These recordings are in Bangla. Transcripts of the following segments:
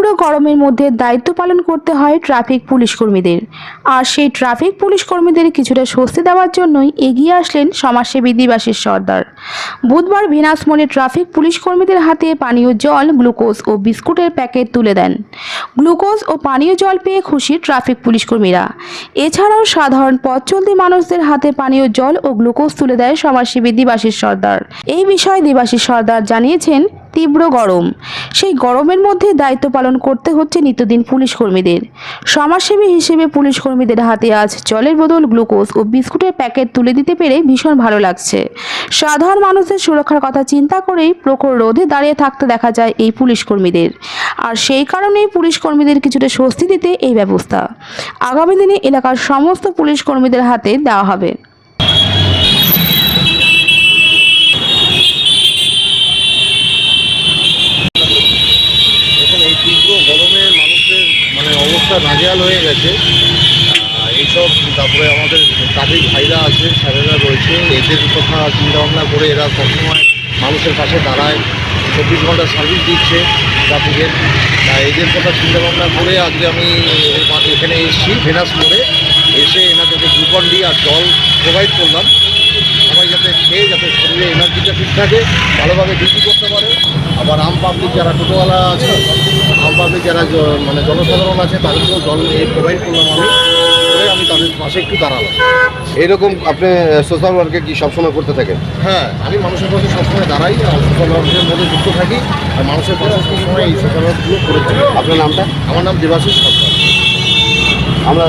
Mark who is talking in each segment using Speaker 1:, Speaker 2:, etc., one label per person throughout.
Speaker 1: তীব্র গরমের মধ্যে দায়িত্ব পালন করতে হয় ট্রাফিক পুলিশ কর্মীদের। আর সেই ট্রাফিক পুলিশ কর্মীদের কিছুটা স্বস্তি দেওয়ার জন্যই এগিয়ে আসলেন সমাজসেবী দিবাশিস সর্দার। বুধবার ভিনাস মোড়ে ট্রাফিক পুলিশ কর্মীদের হাতে পানীয় জল, গ্লুকোজ ও বিস্কুটের প্যাকেট তুলে দেন। গ্লুকোজ ও পানীয় জল পেয়ে খুশি ট্রাফিক পুলিশ কর্মীরা। এছাড়াও সাধারণ পথ চলতি মানুষদের হাতে পানীয় জল ও গ্লুকোজ তুলে দেয় সমাজসেবী দিবাশিস সর্দার। এই বিষয়ে দিবাশিস সর্দার জানিয়েছেন তীব্র গরম। সেই গরমের মধ্যে দায়িত্ব পালন করতে হচ্ছে নিত্যদিন পুলিশ কর্মীদের। সমাজসেবী হিসেবে পুলিশ কর্মীদের হাতে আজ জলের বদল গ্লুকোজ ও বিস্কুটের প্যাকেট তুলে দিতে পেরে ভীষণ ভালো লাগছে। সাধারণ মানুষের সুরক্ষার কথা চিন্তা করেই প্রখর রোধে দাঁড়িয়ে থাকতে দেখা যায় এই পুলিশ কর্মীদের। আর সেই কারণেই পুলিশ কর্মীদের কিছুটা স্বস্তি দিতে এই ব্যবস্থা। আগামী দিনে এলাকার সমস্ত পুলিশ কর্মীদের হাতে দেওয়া হবে
Speaker 2: দেখুন এই তীব্র গরমে মানুষের মানে অবস্থা নাজেহাল হয়ে গেছে। এইসব তারপরে আমাদের ট্রাফিক ভাইরা আছে, স্যারেরা রয়েছে, এদের কথা চিন্তা ভাবনা করে এরা সবসময় মানুষের পাশে দাঁড়ায়, চব্বিশ ঘণ্টা সার্ভিস দিচ্ছে ট্রাফিকের এদের কথা চিন্তা ভাবনা করে আজকে আমি এখানে এসেছি ভেনাস মোড়ে। এসে এনাদেরকে গ্লুকন ডি আর জল প্রোভাইড করলাম। সবাই যাতে খেয়ে যাতে শরীরে এনার্জিটা ঠিক থাকে ভালোভাবে ডিউটি করতে পারে। আবার আম পাবলিক যারা টোটোওয়ালা আছে আম পাবলিক যারা মানে জনসাধারণ আছে তাদেরকেও জল প্রোভাইড করলাম আমি। করে আমি তাদের পাশে একটু দাঁড়ালাম।
Speaker 3: এইরকম আপনি সোশ্যাল ওয়ার্কে কি সবসময় করতে থাকেন?
Speaker 2: হ্যাঁ আমি মানুষের পাশে সবসময় দাঁড়াই আর সোশ্যাল ওয়ার্কের মধ্যে যুক্ত থাকি আর মানুষের পাশে সবসময় এই সোশ্যাল ওয়ার্কগুলো করে থাকি।
Speaker 3: আপনার নামটা?
Speaker 2: আমার নাম দেবাশিস সরকার।
Speaker 3: আমরা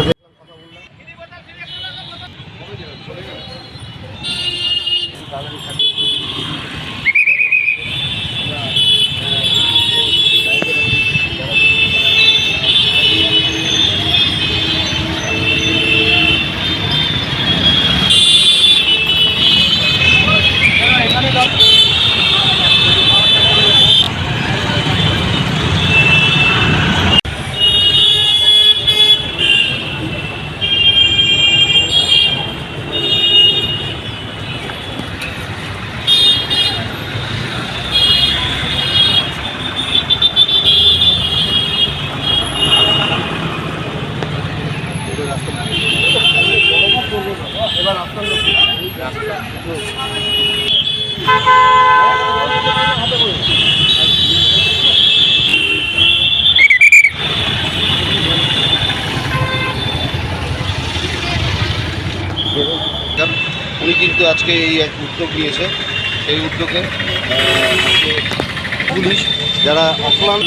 Speaker 2: উনি কিন্তু আজকে এই এক উদ্যোগ নিয়েছে। সেই উদ্যোগে পুলিশ যারা আসলাম